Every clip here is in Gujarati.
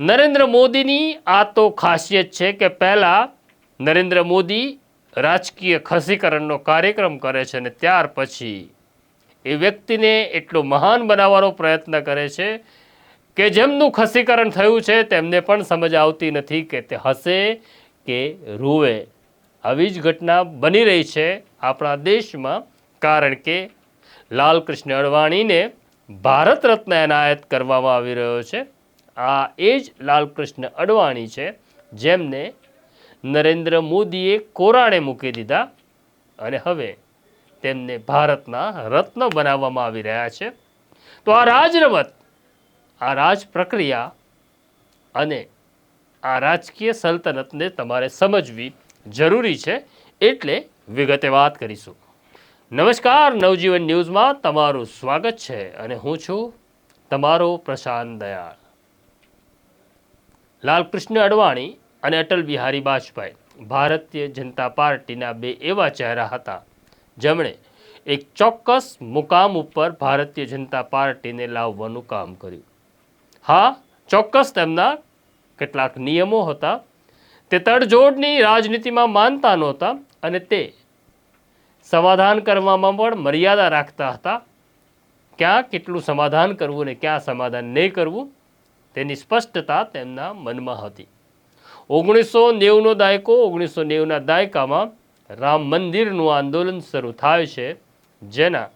નરેન્દ્ર મોદીની આ તો ખાસિયત છે કે પહેલાં નરેન્દ્ર મોદી રાજકીય ખસીકરણનો કાર્યક્રમ કરે છે અને ત્યાર પછી એ વ્યક્તિને એટલો મહાન બનાવવાનો પ્રયત્ન કરે છે કે જેમનું ખસીકરણ થયું છે તેમને પણ સમજ આવતી નથી કે તે હસે કે રૂવે. આવી જ ઘટના બની રહી છે આપણા દેશમાં, કારણ કે લાલકૃષ્ણ અડવાણીને ભારત રત્ન એનાયત કરવામાં આવી રહ્યો છે. આ એ જ લાલકૃષ્ણ અડવાણી છે, જેમને નરેન્દ્ર મોદીએ કોરાણે મૂકી દીધા અને હવે તેમને ભારતના રત્ન બનાવવામાં આવી રહ્યા છે. તો આ રાજરમત, આ રાજ પ્રક્રિયા અને આ રાજકીય સલ્તનતને તમારે સમજવી જરૂરી છે, એટલે વિગતે વાત કરીશું. નમસ્કાર, નવજીવન ન્યૂઝમાં તમારું સ્વાગત છે અને હું છું તમારો પ્રશાંત દયાળ. લાલકૃષ્ણ અડવાણી અને અટલ બિહારી વાજપેયી ભારતીય જનતા પાર્ટીના બે એવા ચહેરા હતા. જેમણે એક ચોક્કસ મુકામ ઉપર ભારતીય જનતા પાર્ટીને લાવવાનું કામ કર્યું. હા, ચોક્કસ તેમના કેટલાક નિયમો હતા. તે તડજોડની રાજનીતિમાં માનતા નહોતા અને તે સમાધાન કરવામાં પણ મર્યાદા રાખતા હતા. ક્યાં કેટલું સમાધાન કરવું ને ક્યાં સમાધાન નહીં કરવું તેની સ્પષ્ટતા તેમના મનમાં હતી. ઓગણીસો નેવુંનો દાયકો ઓગણીસો નેવુંના દાયકામાં રામ મંદિરનું આંદોલન શરૂ થાય છે, જેના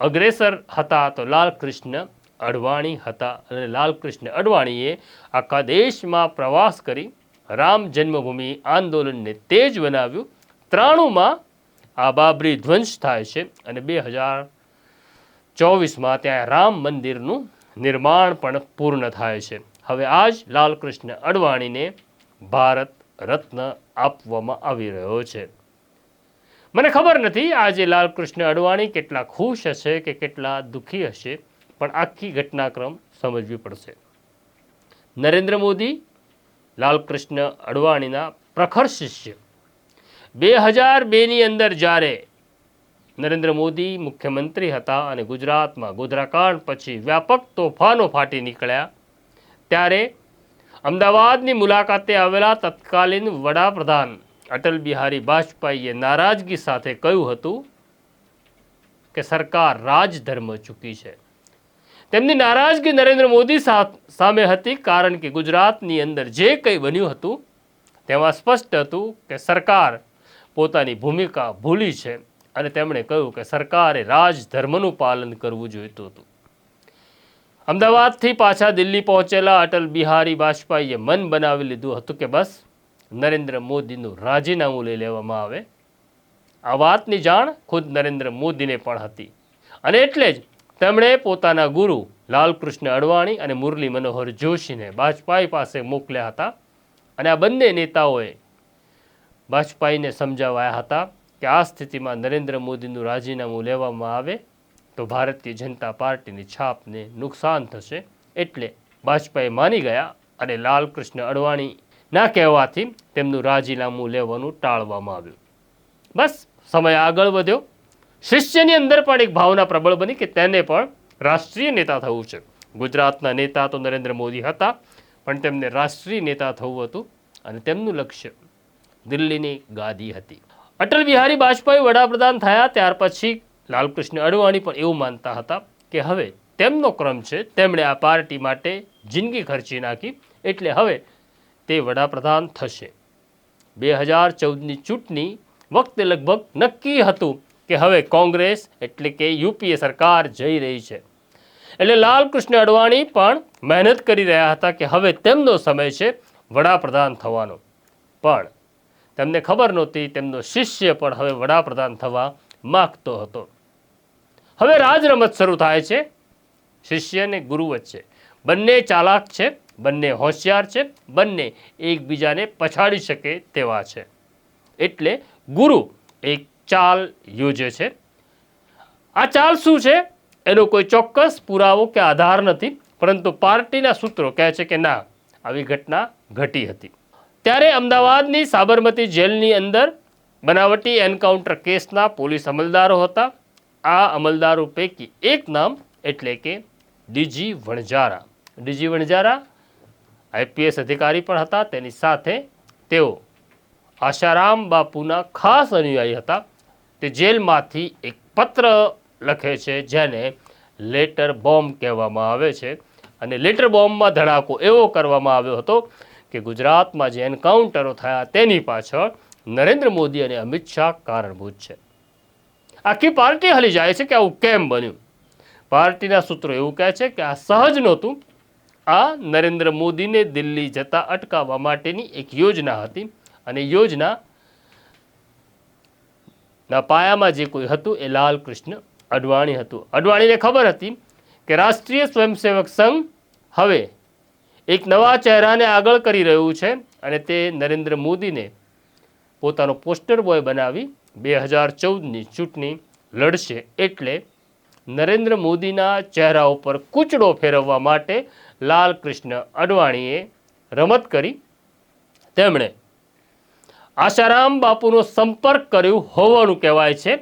અગ્રેસર હતા તો લાલકૃષ્ણ અડવાણી હતા અને લાલકૃષ્ણ અડવાણીએ આખા દેશમાં પ્રવાસ કરી રામ જન્મભૂમિ આંદોલનને તેજ બનાવ્યું. ત્રાણુંમાં આ બાબરી ધ્વંસ થાય છે અને બે હજાર ચોવીસમાં ત્યાં રામ મંદિરનું નિર્માણ પણ પૂર્ણ થાય છે. હવે આજ લાલકૃષ્ણ અડવાણીને ભારત રત્ન આપવામાં આવી રહ્યો છે. મને ખબર નથી આજે લાલકૃષ્ણ અડવાણી કેટલા ખુશ હશે કે કેટલા દુઃખી હશે, પણ આખી ઘટનાક્રમ સમજવી પડશે. નરેન્દ્ર મોદી લાલકૃષ્ણ અડવાણીના પ્રખર શિષ્ય. બે હજાર બેની અંદર જ્યારે નરેન્દ્ર મોદી મુખ્યમંત્રી હતા અને ગુજરાતમાં ગોધરાકાંડ પછી વ્યાપક તોફાનો ફાટી નીકળ્યા. ત્યારે અમદાવાદની મુલાકાતે આવેલા તત્કાલીન વડાપ્રધાન અટલ બિહારી વાજપેયીએ નારાજગી સાથે કહ્યું હતું કે સરકાર રાજધર્મ ચૂકી છે. તેમની નારાજગી નરેન્દ્ર મોદી સામે હતી કારણ કે ગુજરાતની અંદર જે કંઈ બન્યું હતું તેમાં સ્પષ્ટ હતું કે સરકાર પોતાની ભૂમિકા ભૂલી છે. અને તેમણે કહ્યું કે સરકારે રાજધર્મનું પાલન કરવું જોઈતું હતું. અમદાવાદથી પાછા દિલ્હી પહોંચેલા અટલ બિહારી વાજપેયીએ મન બનાવી લીધું હતું કે બસ, નરેન્દ્ર મોદીનું રાજીનામું લઈ લેવામાં આવે. આ વાતની જાણ ખુદ નરેન્દ્ર મોદીને પણ હતી. અને એટલે જ તેમણે પોતાના ગુરુ લાલકૃષ્ણ અડવાણી અને મુરલી મનોહર જોશીને વાજપેયી પાસે મોકલ્યા હતા. અને આ બંને નેતાઓએ વાજપેયીને સમજાવાયા હતા કે આ સ્થિતિમાં નરેન્દ્ર મોદીનું રાજીનામું લેવામાં આવે તો ભારતીય જનતા પાર્ટીની છાપને નુકસાન થશે એટલે વાજપેયી માની ગયા અને લાલકૃષ્ણ અડવાણીના કહેવાથી તેમનું રાજીનામું લેવાનું ટાળવામાં આવ્યું. બસ, સમય આગળ વધ્યો. શિષ્યની અંદર પણ એક ભાવના પ્રબળ બની કે તેને પણ રાષ્ટ્રીય નેતા થવું છે. ગુજરાતના નેતા તો નરેન્દ્ર મોદી હતા, પણ તેમને રાષ્ટ્રીય નેતા થવું હતું અને તેમનું લક્ષ્ય દિલ્હીની ગાદી હતી. અટલ બિહારી વાજપેયી વડાપ્રધાન થયા ત્યાર પછી લાલકૃષ્ણ અડવાણી પણ એવું માનતા હતા કે હવે તેમનો ક્રમ છે, તેમણે આ પાર્ટી માટે જિંદગી ખર્ચી નાખી, એટલે હવે તે વડાપ્રધાન થશે. બે હજાર ચૌદની ચૂંટણી વખતે લગભગ નક્કી હતું કે હવે કોંગ્રેસ એટલે કે યુપીએ સરકાર જઈ રહી છે. એટલે લાલકૃષ્ણ અડવાણી પણ મહેનત કરી રહ્યા હતા કે હવે તેમનો સમય છે વડાપ્રધાન થવાનો. પણ તેમને ખબર નહોતી, તેમનો શિષ્ય પણ હવે વડાપ્રધાન થવા માગતો હતો. હવે રાજરમત શરૂ થાય છે. શિષ્ય અને ગુરુ વચ્ચે. બંને ચાલાક છે, બંને હોશિયાર છે, બંને એકબીજાને પછાડી શકે તેવા છે. એટલે ગુરુ એક ચાલ યોજે છે. આ ચાલ શું છે? એનો કોઈ ચોક્કસ પુરાવો કે આધાર નથી, પરંતુ પાર્ટીના સૂત્રો કહે છે કે ના, આવી ઘટના ઘટી હતી. ત્યારે અમદાવાદની સાબરમતી જેલની અંદર બનાવટી એન્કાઉન્ટર કેસના પોલીસ અમલદારો હતા. આ અમલદારો પૈકી એક નામ એટલે કે DG Vanzara DG Vanzara IPS અધિકારી પણ હતા. તેની સાથે તેઓ આશારામ બાપુના ખાસ અનુયાયી હતા. તે જેલમાંથી એક પત્ર લખે છે જેને લેટર બોમ્બ કહેવામાં આવે છે. અને લેટર બોમ્બમાં ધડાકો એવો કરવામાં આવ્યો હતો કે ગુજરાતમાં જે એન્કાઉન્ટરો થયા તેની પાછળ નરેન્દ્ર મોદી અને અમિત શાહ કારણભૂત છે. આખી પાર્ટી હલી જાય છે કે આવું કેમ બન્યું? પાર્ટીના સૂત્રો એવું કહે છે કે આ સહજ નહોતું. આ નરેન્દ્ર મોદીને દિલ્હી જતા અટકાવવા માટેની એક યોજના હતી અને યોજના ના પાયામાં જે કોઈ હતું એ લાલકૃષ્ણ અડવાણી હતું. અડવાણીને ખબર હતી કે રાષ્ટ્રીય સ્વયંસેવક સંઘ હવે એક નવા ચહેરાને આગળ કરી રહ્યું છે અને તે નરેન્દ્ર મોદીને પોતાનો પોસ્ટર બોય બનાવી બે હજાર ચૌદની ચૂંટણી લડશે એટલે નરેન્દ્ર મોદીના ચહેરા ઉપર કૂચડો ફેરવવા માટે લાલકૃષ્ણ અડવાણીએ રમત કરી. તેમણે આશારામ બાપુનો સંપર્ક કર્યો હોવાનું કહેવાય છે.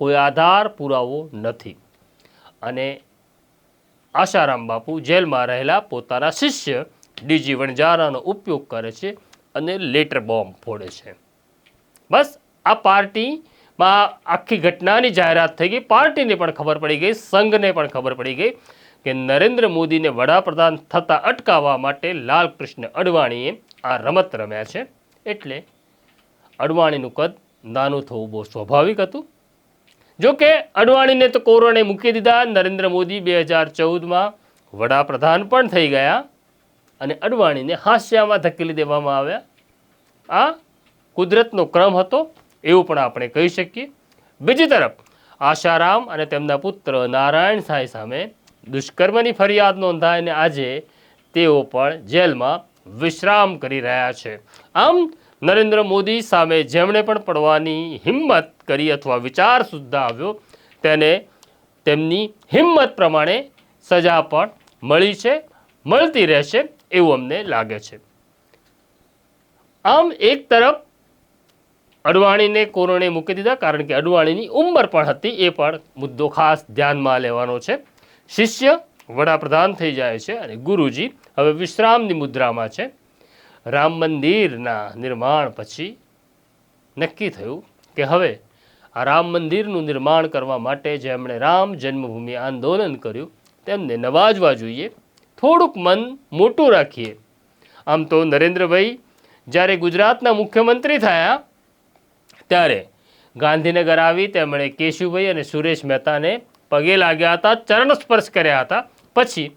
કોઈ આધાર પુરાવો નથી. અને આશારામ બાપુ જેલમાં રહેલા પોતાના શિષ્ય ડીજી વણજારાનો ઉપયોગ કરે છે અને લેટર બોમ્બ ફોડે છે. બસ, આ પાર્ટીમાં આખી ઘટનાની જાહેરાત થઈ ગઈ. પાર્ટીને પણ ખબર પડી ગઈ, સંઘને પણ ખબર પડી ગઈ કે નરેન્દ્ર મોદીને વડાપ્રધાન થતાં અટકાવવા માટે લાલકૃષ્ણ અડવાણીએ આ રમત રમ્યા છે. એટલે અડવાણીનું કદ નાનું થવું બહુ સ્વાભાવિક હતું. જો કે અડવાણીને તો કોરોને મૂકી દીધા. નરેન્દ્ર મોદી બે હજાર ચૌદમાં વડાપ્રધાન પણ થઈ ગયા અને અડવાણીને હાસ્યામાં ધકેલી દેવામાં આવ્યા. આ કુદરતનો ક્રમ હતો એવું પણ આપણે કહી શકીએ. બીજી તરફ આશારામ અને તેમના પુત્ર નારાયણ સાંઈ સામે દુષ્કર્મની ફરિયાદ નોંધાય અને આજે તેઓ પણ જેલમાં વિશ્રામ કરી રહ્યા છે. આમ, નરેન્દ્ર મોદી સામે જેમણે પણ પડવાની હિંમત કરી અથવા વિચાર સુદ્ધા આવ્યો, તેને તેમની હિંમત પ્રમાણે સજા પણ મળી છે, મળતી રહેશે એવું અમને લાગે છે. આમ, એક તરફ અડવાણીને કોરોને મૂકી દીધા, કારણ કે અડવાણીની ઉંમર પણ હતી, એ પણ મુદ્દો ખાસ ધ્યાનમાં લેવાનો છે. શિષ્ય વડાપ્રધાન થઈ જાય છે અને ગુરુજી હવે વિશ્રામની મુદ્રામાં છે. રામ મંદિરના નિર્માણ પછી નક્કી થયું કે હવે આ રામ મંદિરનું નિર્માણ કરવા માટે જેમણે રામ જન્મભૂમિ આંદોલન કર્યું તેમને નવાજવા જોઈએ. થોડુંક મન મોટું રાખીએ. આમ તો નરેન્દ્રભાઈ, જ્યારે ગુજરાતના મુખ્યમંત્રી થયા, ત્યારે ગાંધીનગર આવી તેમણે કેશુભાઈ અને સુરેશ મહેતાને પગે લાગ્યા હતા, ચરણ સ્પર્શ કર્યા હતા. પછી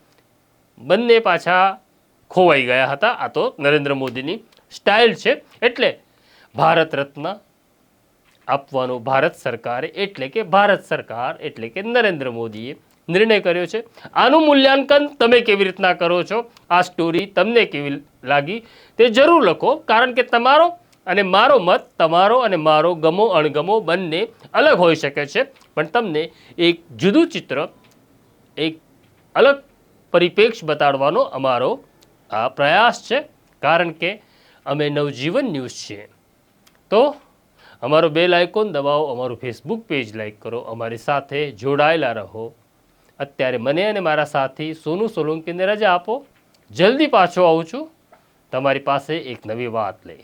બંને પાછા ખોવાઈ ગયા હતા. આ તો નરેન્દ્ર મોદીની સ્ટાઇલ છે. એટલે ભારત રત્ન આપવાનો ભારત સરકારે એટલે કે ભારત સરકાર એટલે કે નરેન્દ્ર મોદીએ નિર્ણય કર્યો છે. આનું મૂલ્યાંકન તમે કેવી રીતના કરો છો? આ સ્ટોરી તમને કેવી લાગી? તે જરૂર લખો, કારણ કે તમારો અને મારો મત, તમારો અને મારો ગમો, અણગમો બંને અલગ હોઈ શકે છે. પણ તમને એક જુદું ચિત્ર, એક અલગ પરિપ્રેક્ષ બતાડવાનો અમારો આ પ્રયાસ છે. કારણ કે અમે નવજીવન ન્યૂઝ છીએ. તો અમારો બેલ આઇકોન દબાવો, અમારું ફેસબુક પેજ લાઇક કરો, અમારી સાથે જોડાયેલા રહો. અત્યારે મને અને મારા સાથી સોનુ સોલંકીને રજા આપો. જલ્દી પાછો આવું છું. તમારી પાસે એક નવી વાત લઈ.